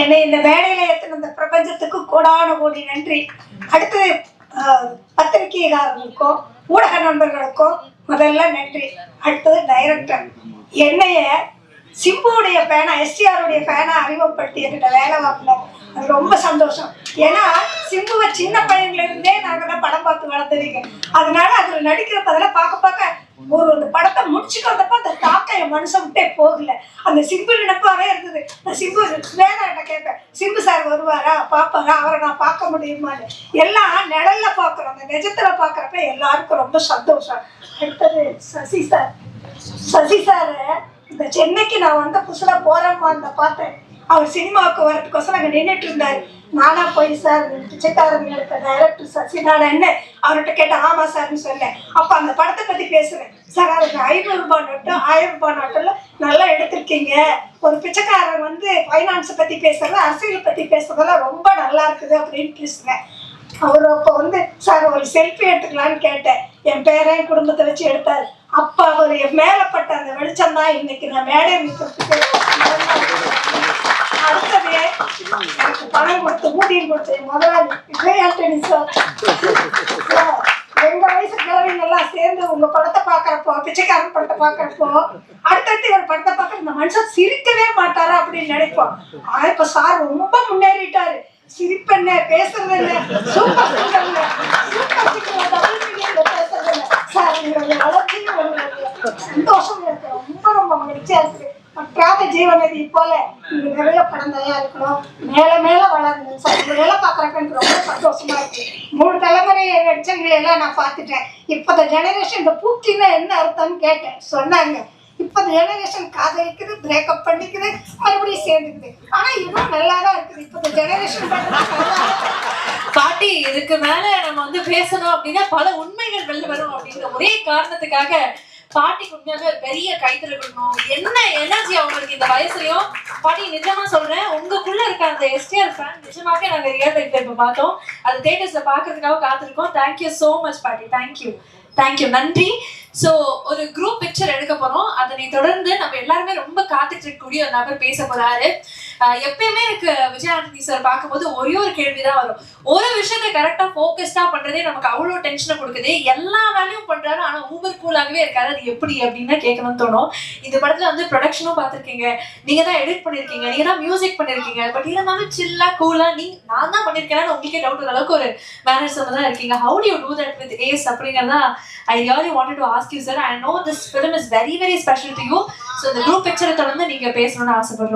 என்னை இந்த மேடையில ஏற்றின இந்த பிரபஞ்சத்துக்கு கோடான கோடி நன்றி. அடுத்து பத்திரிகைகாரர்களுக்கும் ஊடக நண்பர்களுக்கும் முதல்ல நன்றி. அடுத்தது டைரக்டர் என்னைய சிம்புவுடைய பேனா எஸ்டிஆருடைய பேனா அறிமுகப்படுத்தி என்கிட்ட வேலை வாங்கின அது ரொம்ப சந்தோஷம். ஏன்னா சிம்புவை சின்ன பையன்ல இருந்தே நாங்கள் தான் படம் பார்த்து வளர்த்துறீங்க அதனால அதில் நடிக்கிற பதில பார்க்க பார்க்க ஒரு அந்த படத்தை முடிச்சுட்டு வந்தப்ப அந்த தாக்கம் என் மனுஷன் விட்டே போகல. அந்த சிம்பு நினைப்பாவே இருந்தது. நான் சிம்பு வேணாட்ட கேட்பேன் சிம்பு சார் வருவாரா பார்ப்பாரா? அவரை நான் பார்க்க முடியுமான்னு. எல்லாம் நிழல்ல பார்க்குறோம். அந்த நிஜத்துல பார்க்குறப்ப எல்லாருக்கும் ரொம்ப சந்தோஷம். அடுத்தது சசி சார் சசி சார் இந்த சென்னைக்கு நான் வந்த புதுசுல போறேம்மா அந்த பார்த்தேன். அவர் சினிமாவுக்கு வரதுக்கோசரம் அங்கே நின்றுட்டு இருந்தார். நானா போய் சார் பிச்சைக்காரங்க டைரக்டர் டைரக்டர் சசிநாராயண் அவர்கிட்ட கேட்டேன் ஆமா சார்னு சொன்னேன். அப்போ அந்த படத்தை பத்தி பேசுறேன். சார் அதுக்கு ஐநூறு ரூபாய் நோட்டு ஆயிரம் ரூபாய் நோட்டில் நல்லா எடுத்திருக்கீங்க. ஒரு பிச்சைக்காரன் வந்து ஃபைனான்ஸை பத்தி பேசுறது அரசியல் பத்தி பேசுறதெல்லாம் ரொம்ப நல்லா இருக்குது அப்படின்னு பேசுகிறேன் அவர் அப்போ வந்து சார் ஒரு செல்ஃபி எடுத்துக்கலான்னு கேட்டேன். என் பேரன் என் குடும்பத்தை வச்சு எடுத்தார். அப்போ அவர் என் மேலப்பட்ட அந்த வெளிச்சம் தான் இன்னைக்கு நான் மேடை நிற்கிறதுக்கு அடுத்தது எனக்கு பணம் கொடுத்து ஊதியம் கொடுத்து முதலாளி விஜய் ஆண்டனி சார். சார், எங்க வயசு கிழவிங்க எல்லாம் சேர்ந்து உங்க படத்தை பாக்குறப்போ பிச்சைக்காரன் படத்தை பாக்குறப்போ அடுத்தடுத்து இவர் படத்தை பார்க்க இந்த மனுஷன் சிரிக்கவே மாட்டாரா அப்படின்னு நினைப்போம். ஆனா இப்ப சார் ரொம்ப முன்னேறிட்டாரு. சிரிப்பென்ன பேசுறது என்ன சூப்பர் சிங்கர்ல சூப்பர் சிங்கர்ல டபுள் மீடியம்ல பேசுறது என்ன சார் உங்களுடைய வளர்ச்சியும் சந்தோஷம் இருக்கு ரொம்ப ரொம்ப மகிழ்ச்சியா இருக்கு மற்றாத ஜீவநதி போல நீங்க நிறைய படம் தயாரிக்கணும் மேல மேல வளரணும் சார் உங்க வேலை பார்க்குறப்ப ரொம்ப சந்தோஷமா இருக்கு. மூணு தலைமுறை நடிச்சவங்களை எல்லாம் நான் பார்த்துட்டேன். இப்போ இந்த ஜெனரேஷன் இந்த பூக்கின்னா என்ன அர்த்தம்னு கேட்டேன். சொன்னாங்க. இப்போ இந்த ஜெனரேஷன் காதலிக்குது பிரேக்கப் பண்ணிக்குது மறுபடியும் சேர்ந்துக்குது. ஆனா இன்னும் நல்லா தான் இருக்குது. இப்போ இந்த ஜெனரேஷன் பாட்டி இதுக்கு மேல நம்ம வந்து பேசணும் அப்படின்னா பல உண்மைகள் வெளில வரும் அப்படிங்கிற ஒரே காரணத்துக்காக பாட்டிக்கு உண்மையாவே ஒரு பெரிய கைத்தறி கொடுக்கணும். என்ன எனர்ஜி அவங்களுக்கு இந்த வயசுலயும்? பாட்டி நிஜமா சொல்றேன் உங்களுக்குள்ள இருக்க அந்த எஸ்டிஆர் ஃபேன் நிஜமாவே நாங்க ரியல் லைஃப்ல இப்ப பார்த்தோம். அது தேட்டர்ஸ்ல பாக்குறதுக்காக காத்திருக்கோம். தேங்க்யூ சோ மச் பாட்டி. தேங்க்யூ தேங்க்யூ நன்றி. ஸோ ஒரு குரூப் பிக்சர் எடுக்க போறோம். அதனை தொடர்ந்து நம்ம எல்லாருமே ரொம்ப காத்துட்டு இருக்கக்கூடிய ஒரு நபர் பேச போறாரு. எப்பயுமே எனக்கு விஜய் சார் பார்க்கும்போது ஒரே ஒரு கேள்விதான் வரும். ஒரு விஷயத்த கரெக்டா போக்கஸ்டா பண்றதே நமக்கு அவ்வளோ டென்ஷனை கொடுக்குது. எல்லா வேலையும் பண்றாரு ஆனா ஊபர் கூலாகவே இருக்காரு. அது எப்படி அப்படின்னு கேட்கணும்னு தோணும். இந்த படத்துல வந்து ப்ரொடக்ஷனும் பார்த்திருக்கீங்க. நீங்க தான் எடிட் பண்ணிருக்கீங்க. நீங்க தான் மியூசிக் பண்ணிருக்கீங்க. பட் இருந்தாலும் சில்லா கூலா நீ நான் தான் பண்ணிருக்கேன்னு உங்களுக்கே டவுட் வர அளவுக்கு ஒரு மேனர்ஸம் தான் இருக்கீங்க. How to do that with ease அப்படிங்கிறதா I really wanted to ask you sir I know this film is very very special to you so இந்த குரூப் பிக்சரை தொடர்ந்து நீங்க பேசணும்னு ஆசைப்படுறோம்.